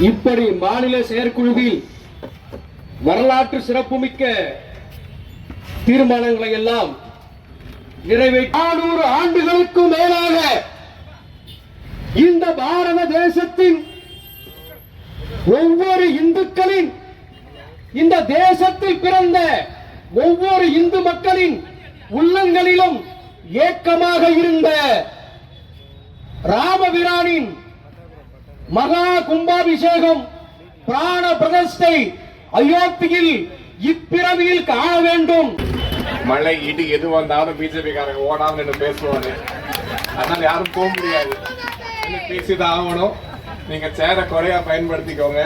இப்படி மாநில செயற்குழுவில் வரலாற்று சிறப்புமிக்க தீர்மானங்களை எல்லாம் நிறைவேற்றி நானூறு ஆண்டுகளுக்கும் மேலாக இந்த பாரத தேசத்தின் ஒவ்வொரு இந்துக்களின் இந்த தேசத்தில் பிறந்த ஒவ்வொரு இந்து மக்களின் உள்ளங்களிலும் ஏக்கமாக இருந்த ராமபிரானின் மகா கும்பாபிஷேகம் பிராண பிரதிஷ்டை அயோத்தியில் இப்பிறவியில் காண வேண்டும். மழை இடி எது வந்தாலும் பிஜேபி காரங்க ஓடாமல் பேசுவாரு அதனால யாரும் போக முடியாது. பேசிதான் ஆகணும். நீங்க சேர குறையா பயன்படுத்திக்கோங்க.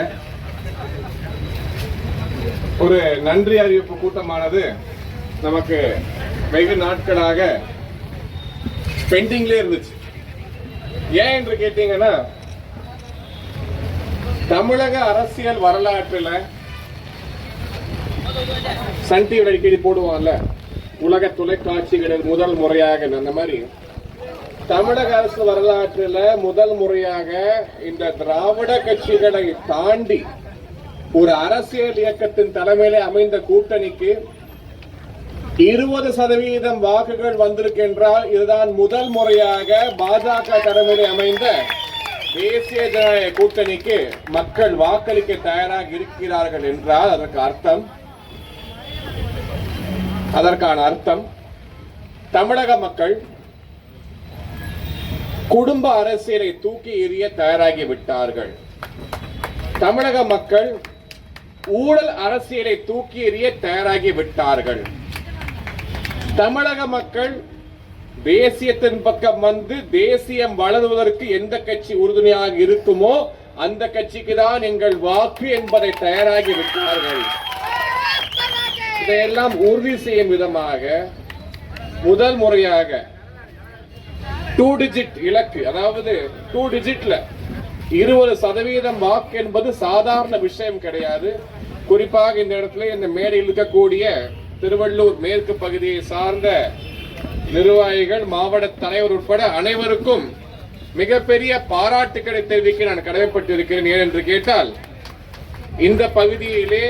ஒரு நன்றி அறிவிப்பு கூட்டமானது நமக்கு வெகு நாட்களாக பெண்டிங்லேயே இருந்துச்சு. ஏன் என்று கேட்டீங்கன்னா தமிழக அரசியல் வரலாற்றில் சன் டிவி அடிக்கடி போடுவான்ல உலக தொலைக்காட்சிகளில் முதல் முறையாக அந்த மாதிரி? தமிழக அரசு வரலாற்றில் முதல் முறையாக இந்த திராவிட கட்சிகளை தாண்டி ஒரு அரசியல் இயக்கத்தின் தலைமையிலே அமைந்த கூட்டணிக்கு இருபது சதவீதம் வாக்குகள் வந்திருக்கின்றால் இதுதான் முதல் முறையாக பாஜக தலைமையிலே அமைந்த தேசிய கூட்டணிக்கு மக்கள் வாக்களிக்க தயாராக இருக்கிறார்கள் என்றால் அதற்கு அர்த்தம் அதற்கான அர்த்தம் தமிழக மக்கள் குடும்ப அரசியலை தூக்கி எறிய தயாராகி விட்டார்கள். தமிழக மக்கள் ஊழல் அரசியலை தூக்கி எறிய தயாராகி விட்டார்கள். தமிழக மக்கள் தேசியத்தின் பக்கம் வந்து தேசியம் வளருவதற்கு எந்த கட்சி உறுதுணையாக இருக்குமோ அந்த கட்சிக்கு தான் எங்கள் வாக்கு என்பதை தயாராகி விட்டார்கள். இதையெல்லாம் உறுதி செய்யும் விதமாக முதல் முறையாக டூ டிஜிட் இலக்கு அதாவது டூ டிஜிட்ல இருபது சதவீதம் வாக்கு என்பது சாதாரண விஷயம் கிடையாது. குறிப்பாக இந்த இடத்துல இந்த மேடையில் இருக்கக்கூடிய திருவள்ளூர் மேற்கு பகுதியை சார்ந்த நிர்வாகிகள் மாவட்ட தலைவர் உட்பட அனைவருக்கும் மிகப்பெரிய பாராட்டுக்களை தெரிவிக்க நான் கடமைப்பட்டிருக்கிறேன். ஏன் என்று கேட்டால் இந்த பகுதியிலே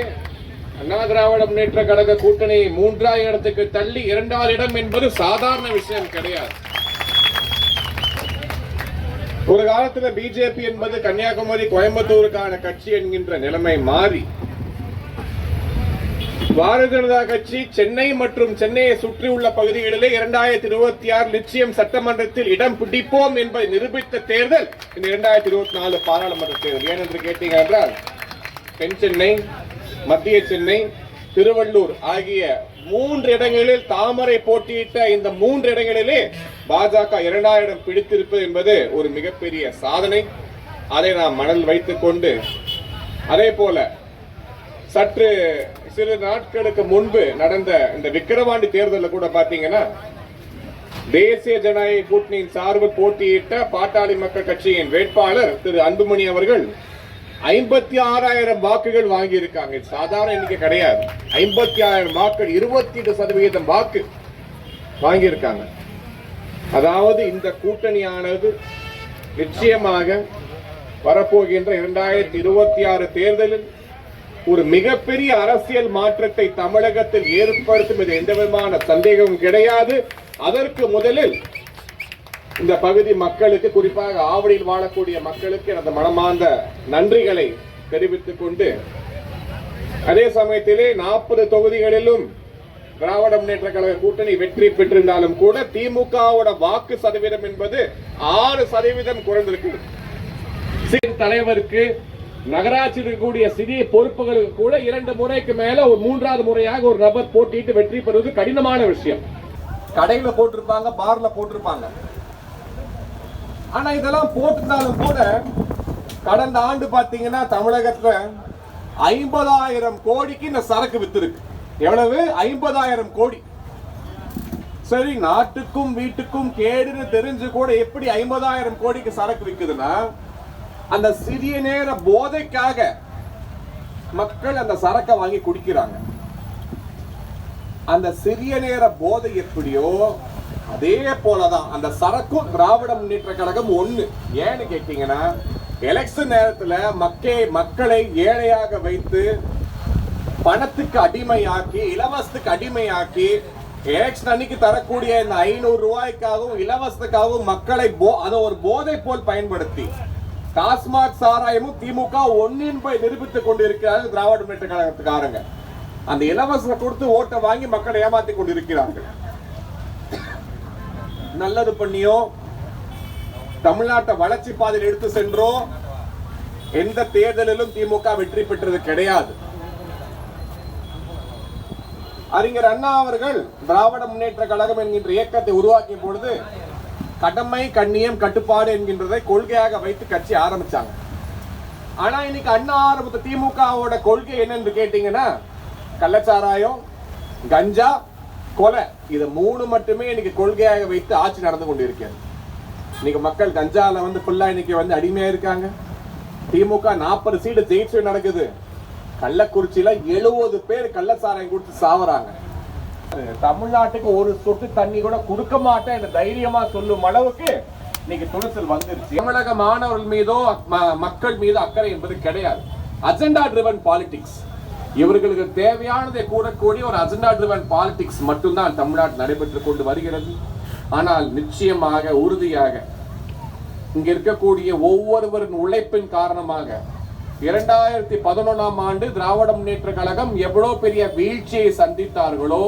அண்ணா திராவிட முன்னேற்ற கழக கூட்டணி மூன்றாவது இடத்துக்கு தள்ளி இரண்டாவது இடம் என்பது சாதாரண விஷயம் கிடையாது. ஒரு காலத்துல பிஜேபி என்பது கன்னியாகுமரி கோயம்புத்தூருக்கான கட்சி என்கின்ற நிலைமை மாறி பாரதிய ஜனதா கட்சி சென்னை மற்றும் சென்னையை சுற்றியுள்ள பகுதிகளிலே இரண்டாயிரத்தி இருபத்தி ஆறு நிச்சயம் சட்டமன்றத்தில் இடம் பிடிப்போம் என்பதை நிரூபித்த தேர்தல் இந்த இரண்டாயிரத்தி இருபத்தி நாலு பாராளுமன்ற தேர்தல். ஏனென்று கேட்டீங்க என்றால் தென் சென்னை மத்திய சென்னை திருவள்ளூர் ஆகிய மூன்று இடங்களில் தாமரை போட்டியிட்ட இந்த மூன்று இடங்களிலே பாஜக இரண்டாயிரம் பிடித்திருப்பது என்பது ஒரு மிகப்பெரிய சாதனை. அதை நாம் மணல் வைத்துக் கொண்டு அதே போல சற்று சில நாட்களுக்கு முன்பு நடந்த இந்த விக்கிரவாண்டி தேர்தலில் கூட பாத்தீங்கன்னா தேசிய ஜனநாயக கூட்டணியின் சார்பில் போட்டியிட்ட பாட்டாளி மக்கள் கட்சியின் வேட்பாளர் திரு அன்புமணி அவர்கள் ஐம்பத்தி ஆறாயிரம் வாக்குகள் வாங்கி இருக்காங்க சாதாரண எண்ணிக்கை கிடையாது. ஐம்பத்தி ஆயிரம் வாக்குகள் இருபத்தி எட்டு சதவிகிதம் வாக்கு வாங்கி இருக்காங்க அதாவது இந்த கூட்டணியானது நிச்சயமாக வரப்போகின்ற இரண்டாயிரத்தி இருபத்தி ஆறு தேர்தலில் ஒரு மிகப்பெரிய அரசியல் மாற்றத்தை தமிழகத்தில் ஏற்படுத்தும் இது எந்த விதமான சந்தேகமும் கிடையாது. அதற்கு முதலில் இந்த பகுதி மக்களுக்கு குறிப்பாக ஆவடியில் வாழக்கூடிய மக்களுக்கு எனது மனமார்ந்த நன்றிகளை தெரிவித்துக் கொண்டு அதே சமயத்திலே நாற்பது தொகுதிகளிலும் திராவிட முன்னேற்ற கழக கூட்டணி வெற்றி பெற்றிருந்தாலும் கூட திமுகவோட வாக்கு சதவீதம் என்பது ஆறு சதவீதம் குறைந்திருக்கு. தலைவருக்கு நகராட்சியில் இருக்கக்கூடிய சிறிய பொறுப்புகளுக்கு கூட இரண்டு முறைக்கு மேல ஒரு மூன்றாவது முறையாக ஒரு நபர் போட்டிட்டு வெற்றி பெறுவது கடினமான விஷயம். கடையில போட்டிருப்பாங்க பார்ல போட்டிருப்பாங்க. ஆனா இதெல்லாம் போட்டிருந்தாலும் கூட கடந்த ஆண்டு பாத்தீங்கன்னா தமிழகத்துல ஐம்பதாயிரம் கோடிக்கு இந்த சரக்கு வித்திருக்கு. எவ்வளவு? ஐம்பதாயிரம் கோடி. சரி நாட்டுக்கும் வீட்டுக்கும் கேடுன்னு தெரிஞ்சு கூட எப்படி ஐம்பதாயிரம் கோடிக்கு சரக்கு விற்குதுன்னா அந்த சிறிய நேர போதைக்காக மக்கள் அந்த சரக்கை வாங்கி குடிக்கிறாங்க. அந்த சிறிய நேர போதை எப்படியோ அதே போலதான். அந்த சரக்கும் திராவிட முன்னேற்ற கழகம் ஒண்ணு. ஏன்னு கேட்டீங்கன்னா எலெக்ஷன் நேரத்துல மக்கே மக்களை ஏழையாக வைத்து பணத்துக்கு அடிமையாக்கி இலவசத்துக்கு அடிமையாக்கி எலெக்ஷன் அன்னைக்கு தரக்கூடிய இந்த ஐநூறு ரூபாய்க்காகவும் இலவசத்துக்காகவும் மக்களை போ அதை ஒரு போதை போல் பயன்படுத்தி டாஸ்மாக் சாராயமும் திமுக ஒன்னின் போய் நிரூபித்துக் கொண்டிருக்கிறார்கள் திராவிட முன்னேற்ற கழகத்துக்காரங்க. அந்த இலவச கொடுத்து ஓட்டை வாங்கி மக்களை ஏமாத்தி கொண்டிருக்கிறார்கள். நல்லது பண்ணியோ தமிழ்நாட்டை வளர்ச்சி பாதையில் எடுத்து சென்றோ எந்த தேர்தலிலும் திமுக வெற்றி பெற்றது கிடையாது. அறிஞர் அண்ணா அவர்கள் திராவிட முன்னேற்ற கழகம் என்கின்ற இயக்கத்தை உருவாக்கிய பொழுது கடமை கண்ணியம் கட்டுப்பாடு என்கின்றதை கொள்கையாக வைத்து கட்சி ஆரம்பிச்சாங்க. ஆனா இன்னைக்கு அண்ணா ஆரம்பித்த திமுகவோட கொள்கை என்னன்னு கேட்டீங்கன்னா கள்ளச்சாராயம் கஞ்சா கொலை. இது மூணு மட்டுமே இன்னைக்கு கொள்கையாக வைத்து ஆட்சி நடந்து கொண்டிருக்கிறது. இன்னைக்கு மக்கள் கஞ்சால வந்து ஃபுல்லா இன்னைக்கு வந்து அடிமையா இருக்காங்க. திமுக நாற்பது சீடு ஜெயிச்சு நடக்குது. கள்ளக்குறிச்சியில எழுபது பேர் கள்ளச்சாராயம் கொடுத்து சாவறாங்க. தமிழ்நாட்டுக்கு ஒரு சொட்டு தண்ணி கூட கொடுக்க மாட்டேன் என்று தைரியமா சொல்லும் அளவுக்கு இன்னைக்கு துணிச்சல் வந்துருச்சு. தமிழக மாணவர்கள் மீதோ ம- மக்கள் மீது அக்கறை என்பது கிடையாது. அஜெண்டா ட்ரிவன் பாலிடிக்ஸ் இவர்களுக்கு தேவையானதை கூறக்கூடிய ஒரு அஜெண்டா ட்ரிவன் பாலிடிக்ஸ் மட்டும்தான் தமிழ்நாட்டில் நடைபெற்றுக் கொண்டு வருகிறது. ஆனால் நிச்சயமாக உறுதியாக இங்க இருக்கக்கூடிய ஒவ்வொருவரின் உழைப்பின் காரணமாக இரண்டாயிரத்தி பதினொன்றாம் ஆண்டு திராவிட முன்னேற்ற கழகம் எவ்வளவு பெரிய வீழ்ச்சியை சந்தித்தார்களோ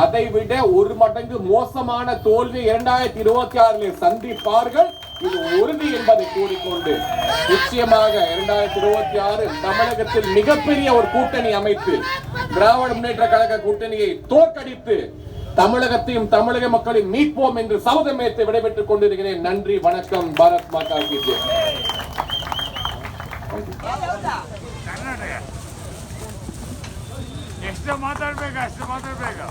அதை விட ஒரு மடங்கு மோசமான தோல்வி இரண்டாயிரத்தி இருபத்தி ஆறில் சந்திப்பார்கள். இது உறுதி என்பதை கூறிக்கொண்டு நிச்சயமாக இரண்டாயிரத்தி இருபத்தி ஆறு தமிழகத்தில் மிகப்பெரிய ஒரு கூட்டணி அமைத்து திராவிட முன்னேற்ற கழக கூட்டணியை தோற்கடித்து தமிழகத்தையும் தமிழக மக்களையும் மீட்போம் என்று சபதமேற்று விடைபெற்றுக் கொண்டிருக்கிறேன். நன்றி வணக்கம். பாரத் மாதா கி ಮಾತಾಡ್ಬೇಕು ಅಷ್ಟು ಮಾತಾಡ್ಬೇಕು